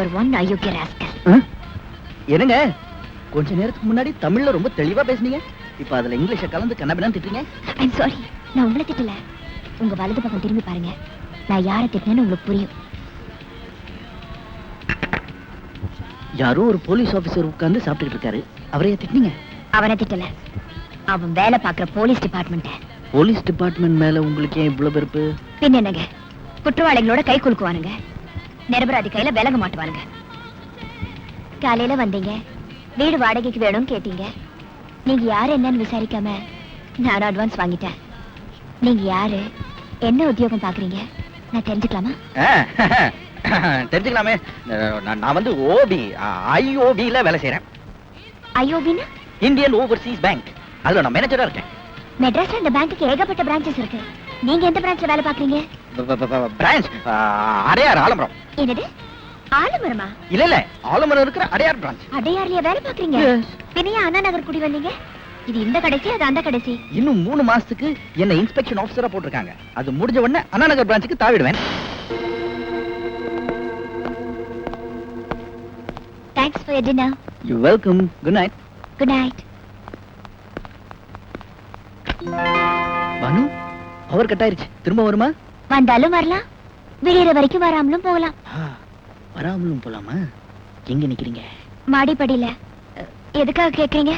Number one அயோக்கிய rascal என்னங்க? கொஞ்ச நேரத்துக்கு முன்னாடி தமிழ்ல ரொம்ப தெளிவா பேசுனீங்க. இப்ப அதுல இங்கிலீஷ கலந்து கண்ணபின்னு திட்டுறீங்க. ஐம் சாரி நான் உங்களை திட்டல. உங்க வலது பக்கம் திரும்பி பாருங்க. நான் யாரை திட்டினேன்னு உங்களுக்கு புரியும். யாரோ ஒரு போலீஸ் ஆபீசர் உட்கார்ந்து சாப்பிட்டுட்டு இருக்காரு. அவரையே திட்டினீங்க? அவனை திட்டல. அவன் வேலை பார்க்குற போலீஸ் டிபார்ட்மெண்ட்டை. போலீஸ் டிபார்ட்மெண்ட் மேல உங்களுக்கு ஏன் இவ்வளவு வெறுப்பு? பின் என்னங்க? குற்றவாளிகளோட கை குலுக்குவானுங்க. நிரபராதி கையில விலக மாட்டுவானுங்க. காலையில வந்தீங்க. வீடு வாடகைக்கு வேணும்னு கேட்டீங்க. நீங்க யாரு என்னன்னு விசாரிக்காம நான் அட்வான்ஸ் வாங்கிட்டேன். நீங்க யாரு? என்ன உத்தியோகம் பாக்குறீங்க? நான் தெரிஞ்சுக்கலாமா? தெரிஞ்சுக்கலாமே. நான் வந்து ஓபி ஐஓபில வேலை செய்யறேன் ஐயோபின்னா இந்தியன் ஓவர்சீஸ் பேங்க். அதுல நான் மேனேஜரா இருக்கேன். மெட்ராஸ்ல இந்த பேங்க்குக்கு ஏகப்பட்ட பிரான்ச்சஸ் இருக்கு. நீங்க எந்த பிரான்ச்ல வேலை பாக்குறீங்க பிரான்ச் அடையார் ஆலமரம். என்னது? ஆலமரமா? இல்ல இல்ல. ஆலமரம் இருக்கிற அடையார் பிரான்ச் அடையார்லயா வேலை பாக்குறீங்க. பின்னைய அண்ணா நகர் குடி வந்தீங்க? இது இந்த கடைசி அது அந்த கடைசி? இன்னும் மூணு மாசத்துக்கு என்ன இன்ஸ்பெக்ஷன் ஆபீசரா போட்டிருக்காங்க. அது முடிஞ்ச உடனே அண்ணா நகர் பிரான்ச்சுக்கு தாவிடுவேன். Thanks for dinner you welcome good night good night Bhanu power cut ஆயிருச்சு. திரும்ப வருமா? வந்தாலும் வரலாம். விடியற வரைக்கும் வராமலும் போகலாம். வராமலும் போலாமா? எங்க நிக்கிறீங்க? மாடிப்படியில. எதுக்காக கேக்குறீங்க?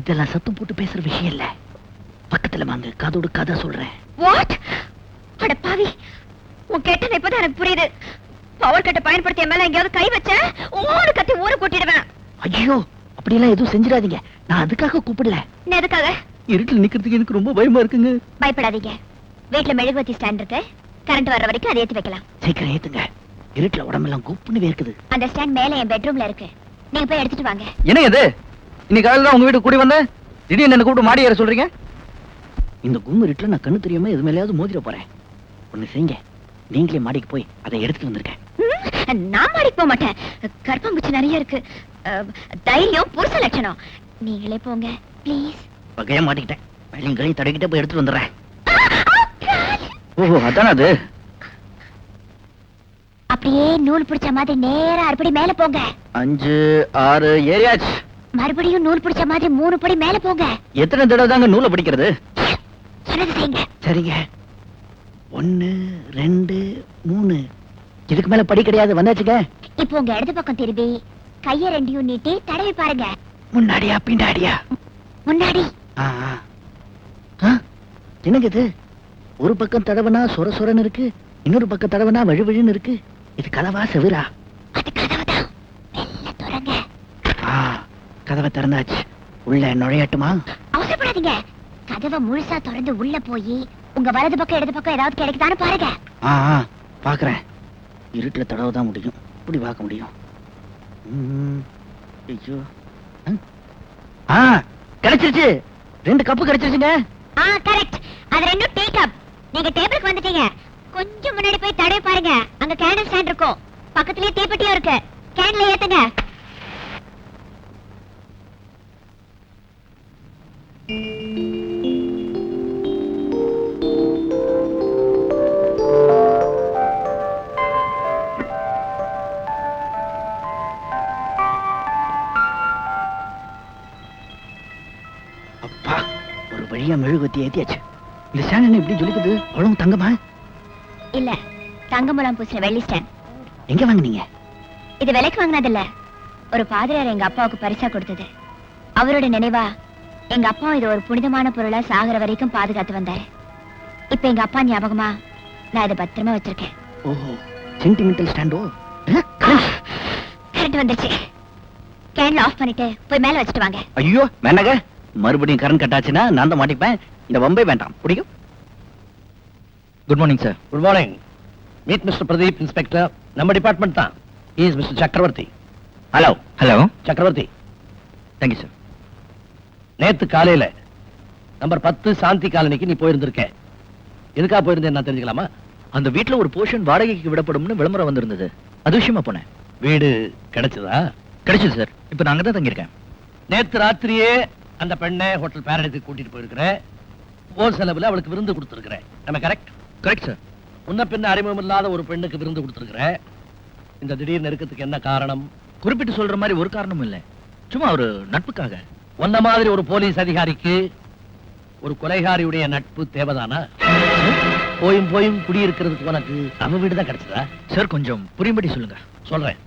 இதெல்லாம் சத்தம் போட்டு பேசுற விஷயம் இல்ல. பக்கத்துல வாங்க காதோடு கதை சொல்றேன். வாட் அட பாவி. உன் கெட்டது இப்பதான் எனக்கு புரியுது. பவர் கட்டை பயன்படுத்திய மேல எங்கேயாவது கை வச்ச ஓடு கத்தி ஊரை கூட்டிடுவேன். ஐயோ அப்படியெல்லாம் எதுவும் செஞ்சிடாதீங்க. நான் அதுக்காக கூப்பிடல. எதுக்காக? இருட்டில் நிக்கிறதுக்கு எனக்கு ரொம்ப பயமா இருக்குங்க. பயப்படாதீங்க. வீட்டுல மெழுகுவத்தி ஸ்டாண்ட் இருக்கு. கரண்ட் வர்ற வரைக்கும் அதை ஏத்தி வைக்கலாம். சீக்கிரம் ஏத்துங்க. இருட்டுல உடம்பெல்லாம் குப்புன்னு வேர்க்குது. அந்த ஸ்டாண்ட் மேல என் பெட்ரூம்ல இருக்கு. நீங்க போய் எடுத்துட்டு வாங்க. என்ன இது? இன்னைக்கு காலையில தான் உங்க வீட்டுக்கு கூடி வந்தேன். திடீர்னு என்ன கூப்பிட்டு மாடி ஏற சொல்றீங்க? இந்த கும் இருட்டுல நான் கண்ணு தெரியாம எது மேலேயாவது மோதிர போறேன். ஒண்ணு செய்யுங்க. நீங்களே மாடிக்கு போய் அதை எடுத்துட்டு வந்திருக்கேன் நான் மாடிக்கு போக மாட்டேன். கற்பம்பூச்சி நிறைய இருக்கு. தைரியம் புருஷ லட்சணம். நீங்களே போங்க ப்ளீஸ் வகையா மாட்டிக்கிட்டேன். வெள்ளையும் களையும் தடவிக்கிட்டே போய் எடுத்துட்டு வந்துடுறேன். ஓஹோ அதானே அது? அப்படியே நூல் பிடிச்ச மாதிரி நேரா அறுபடி மேல போங்க. அஞ்சு ஆறு ஏரியாச்சு மறுபடியும் நூல் பிடிச்ச மாதிரி மூணு படி மேல போங்க. எத்தனை தடவை தாங்க நூலை பிடிக்கிறது? சொன்னது செய்யுங்க. சரிங்க. ஒன்னு ரெண்டு மூணு. இதுக்கு மேல படி கிடையாது வந்தாச்சுங்க. இப்போ உங்க இடது பக்கம் திரும்பி கைய ரெண்டையும் நீட்டி தடவி பாருங்க. முன்னாடியா பின்னாடியா? முன்னாடி. ஆ, ஆ. ஆ, என்னங்க இது? ஒரு பக்கம் தடவனா சொர சொரன்னு இருக்கு இன்னொரு பக்கம் தடவனா வழு வழுன்னு இருக்கு. இது கதவா செவிரா? கதவு திறந்தாச்சு. உள்ள நுழையட்டுமா? அவசரப்படாதீங்க. கதவை முழுசா திறந்து உள்ள போய் உங்க வலது பக்கம் இடது பக்கம் ஏதாவது கிடைக்குதான்னு பாருங்க. ஆ ஆ, பாக்குறேன். இருட்டுல தடவை தான் முடியும். இப்படி பார்க்க முடியும். ஐயோ. ஆ. ஆ கிடைச்சிருச்சு. ரெண்டு கப்பு கிடைச்சிருச்சுங்க. ஆ கரெக்ட் அது ரெண்டும் டீ கப். நீங்க டேபிளுக்கு வந்துட்டீங்க. கொஞ்சம் முன்னாடி போய் தடவை பாருங்க. அங்க கேண்டில் ஸ்டாண்ட் இருக்கும். பக்கத்துலயே தீப்பெட்டியும் இருக்கு. கேண்டில் ஏத்துங்க. அப்பா ஒரு வழியா மெழுகுத்தி ஏத்தியாச்சு. இந்த ஸ்டாண்ட் எப்படி ஜொலிக்குது? அவ்வளவு தங்கமா? இல்ல தங்கமுலாம் பூசின வெள்ளி ஸ்டாண்ட். எங்க வாங்குனீங்க? இது விலைக்கு வாங்கினதில்ல. ஒரு பாதிரியார் எங்க அப்பாவுக்கு பரிசா கொடுத்தது. அவரோட நினைவா எங்க அப்பா இது ஒரு புனிதமான பொருளா சாகுற வரைக்கும் பாதுகாத்து வந்தாரு. இப்ப எங்க அப்பா ஞாபகமா நான் இதை பத்திரமா வச்சிருக்கேன். ஓஹோ சென்டிமெண்டல் ஸ்டாண்டோ கரண்ட் வந்துருச்சு கேன்ல ஆஃப் பண்ணிட்டு போய் மேல வச்சுட்டு வாங்க. ஐயோ வேண்டாங்க மறுபடியும் கரண்ட் கட் ஆச்சுன்னா நான் தான் மாட்டிப்பேன். இந்த வம்பே வேண்டாம். பிடிக்கும் good morning sir good morning meet mister Pradeep inspector நம்ம டிபார்ட்மெண்ட் தான். Is mister Chakravarthy hello hello Chakravarthy thank you sir நேத்து காலையில நம்பர் பத்து சாந்தி காலனிக்கு நீ போயிருந்திருக்க. எதுக்காக போயிருந்தேன் நான் தெரிஞ்சுக்கலாமா? அந்த வீட்ல ஒரு போர்ஷன் வாடகைக்கு விடப்படும்னு விளம்பரம் வந்திருந்தது. அது விஷயமா போனேன். வீடு கிடைச்சதா? கிடைச்சது சார் இப்போ அங்கே தான் தங்கியிருக்கேன். நேத்து ராத்திரியே அந்த பெண்ணை ஹோட்டல் பேரடைத்துக்கு கூட்டிட்டு போயிருக்கிற. ஓ செலவுல அவளுக்கு விருந்து கொடுத்துருக்கிற நம்ம கரெக்ட் கரெக்ட் சார் முன்ன பின்ன அறிமுகம் இல்லாத ஒரு பெண்ணுக்கு விருந்து கொடுத்துருக்கிற. இந்த திடீர் நெருக்கத்துக்கு என்ன காரணம்? குறிப்பிட்டு சொல்ற மாதிரி ஒரு காரணமும் இல்ல. சும்மா ஒரு நட்புக்காக. உன்ன மாதிரி ஒரு போலீஸ் அதிகாரிக்கு ஒரு கொலைகாரியுடைய நட்பு தேவைதானா? போயும் போயும் குடியிருக்கிறதுக்கு உனக்கு அவ வீடு தான் கிடைச்சதா? சார் கொஞ்சம் புரியும்படி சொல்லுங்க. சொல்றேன்.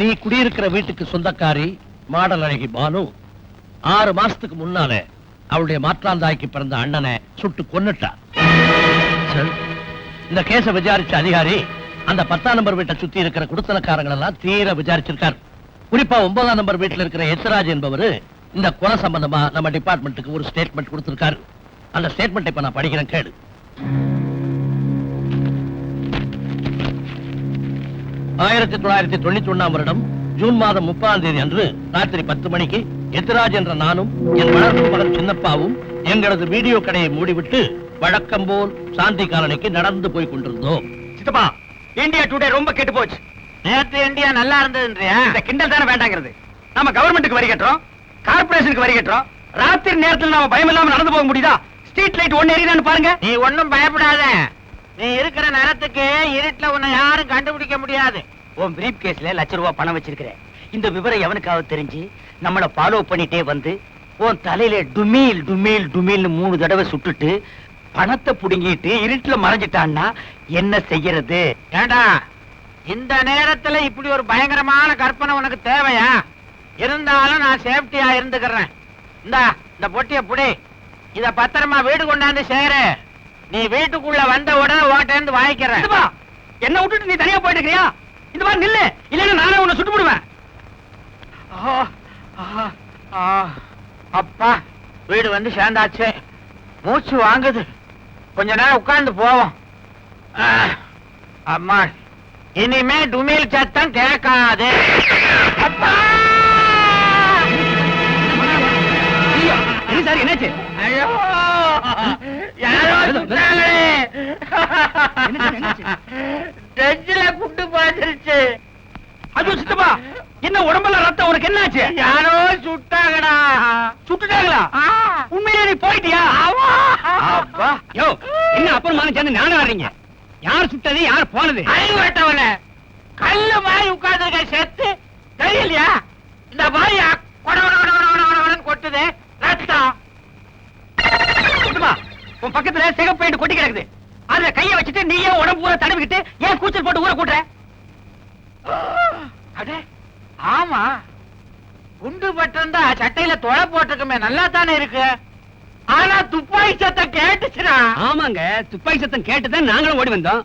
நீ குடியிருக்கிற வீட்டுக்கு சொந்தக்காரி மாடல் அழகி பானு. ஆறு மாசத்துக்கு முன்னாலே அவளுடைய மாற்றாந்தாய்க்கு பிறந்த அண்ணனை சுட்டு கொன்னுட்டா. சார். இந்த கேஸ விசாரிச்ச அதிகாரி அந்த பத்தாம் நம்பர் வீட்டை சுத்தி இருக்கிற குடுத்தனக்காரங்கள் எல்லாம் தீர விசாரிச்சிருக்காரு. குறிப்பா ஒன்பதாம் நம்பர் வீட்டுல இருக்கிற எத்ராஜ் என்பவரு இந்த கொலை சம்பந்தமா நம்ம டிபார்ட்மெண்ட்டுக்கு ஒரு ஸ்டேட்மெண்ட் கொடுத்திருக்காரு. அந்த ஸ்டேட்மெண்ட் இப்ப நான் படிக்கிறேன் கேடு ஆயிரத்தி தொள்ளாயிரத்தி தொண்ணூத்தி ஒண்ணாம் வருடம் ஜூன் மாதம் முப்பதாம் தேதி அன்று ராத்திரி பத்து மணிக்கு எத்ராஜ் என்ற நானும் என் வளர்ப்பு மகன் சின்னப்பாவும் எங்களது வீடியோ கடையை மூடிவிட்டு வழக்கம் போல் சாந்தி காலனிக்கு நடந்து போய் கொண்டிருந்தோம். சித்தப்பா இந்தியா டுடே ரொம்ப கெட்டு போச்சு. நேத்து இந்தியா நல்லா இருந்ததுன்றியா? இந்த கிண்டல் தானே வேண்டாங்கிறது. நம்ம கவர்மெண்ட்டுக்கு வரி கட்டுறோம் கார்பரேஷனுக்கு வரி கட்டுறோம் ராத்திரி நேரத்துல நாம பயம் இல்லாம நடந்து போக முடியுதா? ஸ்ட்ரீட் லைட் ஒண்ணு எரியுதான்னு பாருங்க. நீ ஒண்ணும் பயப்படாத. நீ இருக்கிற நேரத்துக்கு இருட்டுல உன்னை யாரும் கண்டுபிடிக்க முடியாது. உன் பிரீப் கேஸ்ல லட்ச ரூபாய் பணம் வச்சிருக்கிறேன். இந்த விவரம் எவனுக்காவது தெரிஞ்சு? நம்மள ஃபாலோ பண்ணிட்டே வந்து உன் தலையில டுமீல் டுமீல் டுமீல்னு மூணு தடவை சுட்டுட்டு பணத்தை புடுங்கிட்டு இருட்டுல மறைஞ்சிட்டான்னா என்ன செய்யறது? ஏண்டா இந்த நேரத்துல இப்படி ஒரு பயங்கரமான கற்பனை உனக்கு தேவையா? இருந்தாலும் நான் சேஃப்டியா இருந்துக்கிறேன். இந்தா இந்த பொட்டிய புடி. இத பத்திரமா வீடு கொண்டாந்து சேரு. நீ வீட்டுக்குள்ள வந்த உடனே ஓட்டேந்து வாங்கிக்கிறேன். என்ன விட்டுட்டு நீ தனியா போயிட்டு இருக்கியா இந்த மாதிரி நில்லு. இல்லைன்னா நானே உன்னை சுட்டு விடுவேன். அப்பா வீடு வந்து சேர்ந்தாச்சு. மூச்சு வாங்குது. கொஞ்ச நேரம் உட்கார்ந்து போவோம். அம்மா இனிமே டுமில் சத்தம் கேட்காது. அப்பா! என்ன சார் என்னாச்சு? ஐயோ யாரோ சுட்டாங்களே? டெஞ்சில குண்டு பாய்ச்சிருச்சு அது சித்தப்பா! என்ன உடம்புல ரத்தம்? உனக்கு என்னாச்சு? யாரோ சுட்டாங்கடா. சுட்டுட்டாங்களா. உண்மையிலே நீ போயிட்டியா. அப்பா. யோ என்ன அப்புறமான சேர்ந்து நானும் வர்றீங்க யார் சுட்டது யார் போனது? அறிவு கட்டவன கல்லு மாதிரி உட்கார்ந்துருக்க செத்து தெரியலையா? இந்த மாதிரி கொட கொட கொட கொட கொட கொடன்னு கொட்டுது. ரத்தம் உன் பக்கத்துல சிகப்பு பெயிண்ட் கொட்டி கிடக்குது. அதுல கைய வச்சுட்டு நீ ஏன் உடம்பு பூரா தடவிக்கிட்டு ஏன் கூச்சல் போட்டு ஊற கூட்டுற? அடே. ஆமா. குண்டு பட்டிருந்தா சட்டையில தொலை போட்டிருக்குமே நல்லா தானே இருக்கு? ஆனா துப்பாக்கி சத்தம் கேட்டுச்சுடா. ஆமாங்க துப்பாக்கி சத்தம் கேட்டுதான் நாங்களும் ஓடி வந்தோம்.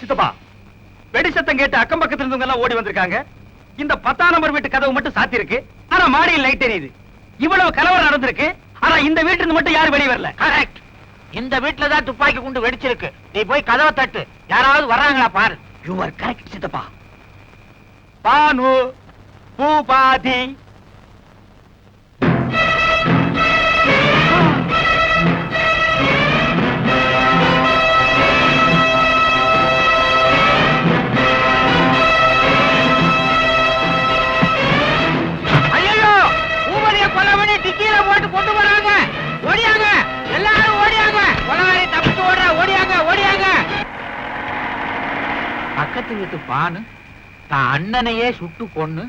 சித்தப்பா வெடி சத்தம் கேட்டு அக்கம் பக்கத்துல இருந்தவங்க எல்லாம் ஓடி வந்திருக்காங்க. இந்த பத்தாம் நம்பர் வீட்டு கதவு மட்டும் சாத்தி இருக்கு. ஆனா மாடியில் லைட் எரியுது இவ்வளவு கலவரம் நடந்திருக்கு. ஆனா இந்த வீட்டுல இருந்து மட்டும் யாரும் வெளியே வரல. கரெக்ட் இந்த வீட்ல தான் துப்பாக்கி குண்டு வெடிச்சிருக்கு. நீ போய் கதவை தட்டு. யாராவது வர்றாங்களா பாரு. யூ ஆர் கரெக்ட் சித்தப்பா. பானு பூபாதி பக்கத்து வீட்டு பானு தான் அண்ணனையே சுட்டு கொன்னு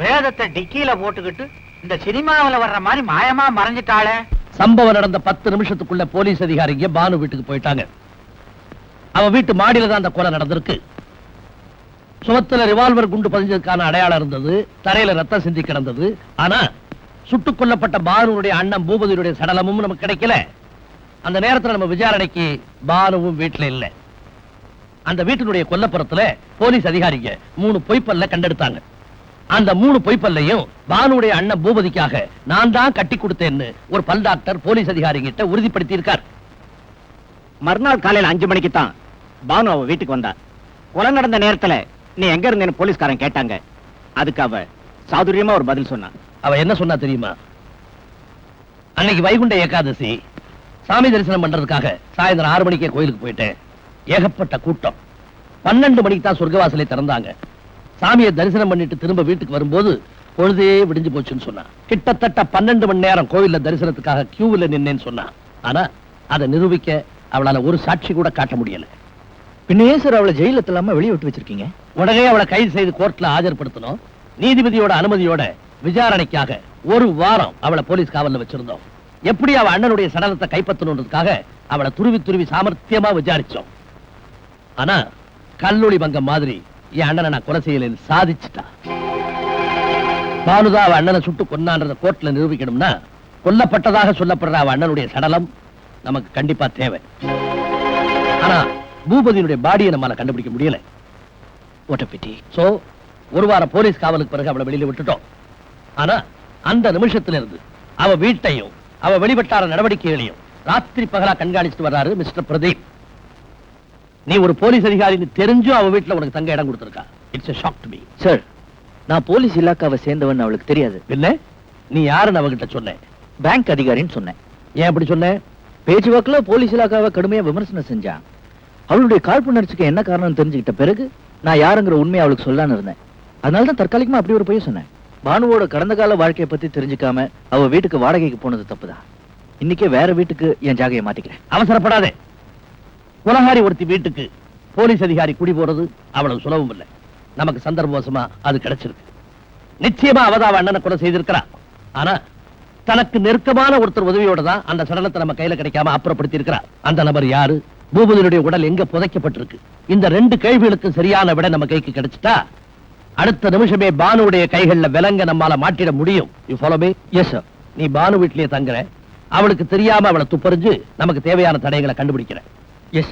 வேதத்தை டிக்கியில போட்டுக்கிட்டு இந்த சினிமாவுல வர்ற மாதிரி மாயமா மறைஞ்சிட்டாளே. சம்பவம் நடந்த பத்து நிமிஷத்துக்குள்ள போலீஸ் அதிகாரிங்க பானு வீட்டுக்கு போயிட்டாங்க. அவ வீட்டு மாடியில தான் அந்த கொலை நடந்திருக்கு. சுவத்துல ரிவால்வர் குண்டு பதிஞ்சதுக்கான அடையாளம் இருந்தது தரையில ரத்தம் சிந்தி கிடந்தது. ஆனா சுட்டுக் கொல்லப்பட்ட பானுடைய அண்ணன் பூபதியுடைய சடலமும் நமக்கு கிடைக்கல. அந்த நேரத்துல நம்ம விசாரணைக்கு பானுவும் வீட்டில் இல்லை. அந்த வீட்டினுடைய கொல்லப்புறத்துல போலீஸ் அதிகாரிங்க மூணு பொய்ப்பல்ல கண்டெடுத்தாங்க. அந்த மூணு பொய்ப்பல்லையும் பானுடைய அண்ணன் பூபதிக்காக நான் தான் கட்டி கொடுத்தேன்னு ஒரு பல் டாக்டர் போலீஸ் அதிகாரிகிட்ட உறுதிப்படுத்தி இருக்கார் மறுநாள் காலையில அஞ்சு மணிக்கு தான் பானு அவ வீட்டுக்கு வந்தா. கொலை நடந்த நேரத்துல நீ எங்க இருந்தேன்னு போலீஸ்காரன் கேட்டாங்க. அதுக்கு அவ சாதுரியமா ஒரு பதில் சொன்னா அவ என்ன சொன்னா தெரியுமா? அன்னைக்கு வைகுண்ட ஏகாதசி சாமி தரிசனம் பண்றதுக்காக சாயந்தரம் ஆறு மணிக்கே கோயிலுக்கு போயிட்டேன். ஏகப்பட்ட கூட்டம். பன்னெண்டு மணிக்கு தான் சொர்க்கவாசலை திறந்தாங்க. சாமியை தரிசனம் பண்ணிட்டு திரும்ப வீட்டுக்கு வரும்போது பொழுதே விடிஞ்சு போச்சுன்னு சொன்னா கிட்டத்தட்ட பன்னெண்டு மணி நேரம் கோவில்ல தரிசனத்துக்காக கியூவில் நின்னேன்னு சொன்னா ஆனா அதை நிரூபிக்க அவளால ஒரு சாட்சி கூட காட்ட முடியல. பின்ன ஏன் சார் அவளை ஜெயில வெளியே விட்டு வச்சிருக்கீங்க? உடனே அவளை கைது செய்து கோர்ட்ல ஆஜர்படுத்தணும். நீதிபதியோட அனுமதியோட விசாரணைக்காக ஒரு வாரம் அவளை போலீஸ் காவல்ல வச்சிருந்தோம். எப்படி அவ அண்ணனுடைய சடலத்தை கைப்பற்றணுன்றதுக்காக அவளை துருவி துருவி சாமர்த்தியமா விசாரிச்சோம். ஆனா கல்லூரி பங்கம் மாதிரி என் அண்ணனை நான் கொலை செய்யலன்னு சாதிச்சுட்டா. பானுதா அவ அண்ணனை சுட்டு கொன்னான்றத கோர்ட்ல நிரூபிக்கணும்னா கொல்லப்பட்டதாக சொல்லப்படுற அவ அண்ணனுடைய சடலம் நமக்கு கண்டிப்பா தேவை. ஆனா பூபதியினுடைய பாடியை நம்மால கண்டுபிடிக்க முடியல. ஓட்டப்பெட்டி சோ ஒரு வாரம் போலீஸ் காவலுக்கு பிறகு அவளை வெளியில விட்டுட்டோம். ஆனா அந்த நிமிஷத்துல இருந்து அவ வீட்டையும் அவ வெளிப்பட்டார நடவடிக்கைகளையும் ராத்திரி பகலா கண்காணிச்சுட்டு வர்றாரு மிஸ்டர் பிரதீப். நீ ஒரு போலீஸ் அதிகாரின்னு தெரிஞ்சும் அவ வீட்டுல உனக்கு தங்க இடம் கொடுத்திருக்கா. It's shock to me sir நான் போலீஸ் இலாக்காவை சேர்ந்தவன் அவளுக்கு தெரியாது. இல்ல நீ யாருன்னு அவகிட்ட சொன்ன? பேங்க் அதிகாரின்னு சொன்னேன். ஏன் அப்படி சொன்ன? பேச்சுவாக்குல போலீஸ் இலாக்காவை கடுமையா விமர்சனம் செஞ்சான். அவளுடைய காழ்ப்புணர்ச்சிக்கு என்ன காரணம் தெரிஞ்சுக்கிட்ட பிறகு நான் யாருங்கிற உண்மையை அவளுக்கு சொல்லான்னு இருந்தேன். அதனால தான் தற்காலிகமா அப்படி ஒரு பொய் சொன்னேன். பானுவோட கடந்த கால வாழ்க்கையை பத்தி தெரிஞ்சுக்காம அவ வீட்டுக்கு வாடகைக்கு போனது தப்புதான். இன்னைக்கே வேற வீட்டுக்கு என் ஜாகையை மாத்திக்கிறேன். அவசரப்படாதே. குலகாரி ஒருத்தி வீட்டுக்கு போலீஸ் அதிகாரி குடி போறது அவ்வளவு சுலபம் இல்லை. நமக்கு சந்தர்ப்பவசமா அது கிடைச்சிருக்கு. நிச்சயமா அவதான் அண்ணனை கொலை செய்திருக்கிறா ஆனா தனக்கு நெருக்கமான ஒருத்தர் உதவியோட தான் அந்த சடலத்தை நம்ம கையில கிடைக்காம அப்புறப்படுத்தி இருக்கிறார் அந்த நபர் யாரு? பூபதியுடைய உடல் எங்க புதைக்கப்பட்டிருக்கு? இந்த ரெண்டு கேள்விகளுக்கு சரியான விட நம்ம கைக்கு கிடைச்சிட்டா அடுத்த நிமிஷமே பானுடைய கைகள்ல விலங்க நம்மால மாட்டிட முடியும். You follow me yes sir நீ பானு வீட்லயே தங்குற. அவளுக்கு தெரியாம அவளை துப்பறிஞ்சு நமக்கு தேவையான தடைகளை கண்டுபிடிக்கிற. எஸ்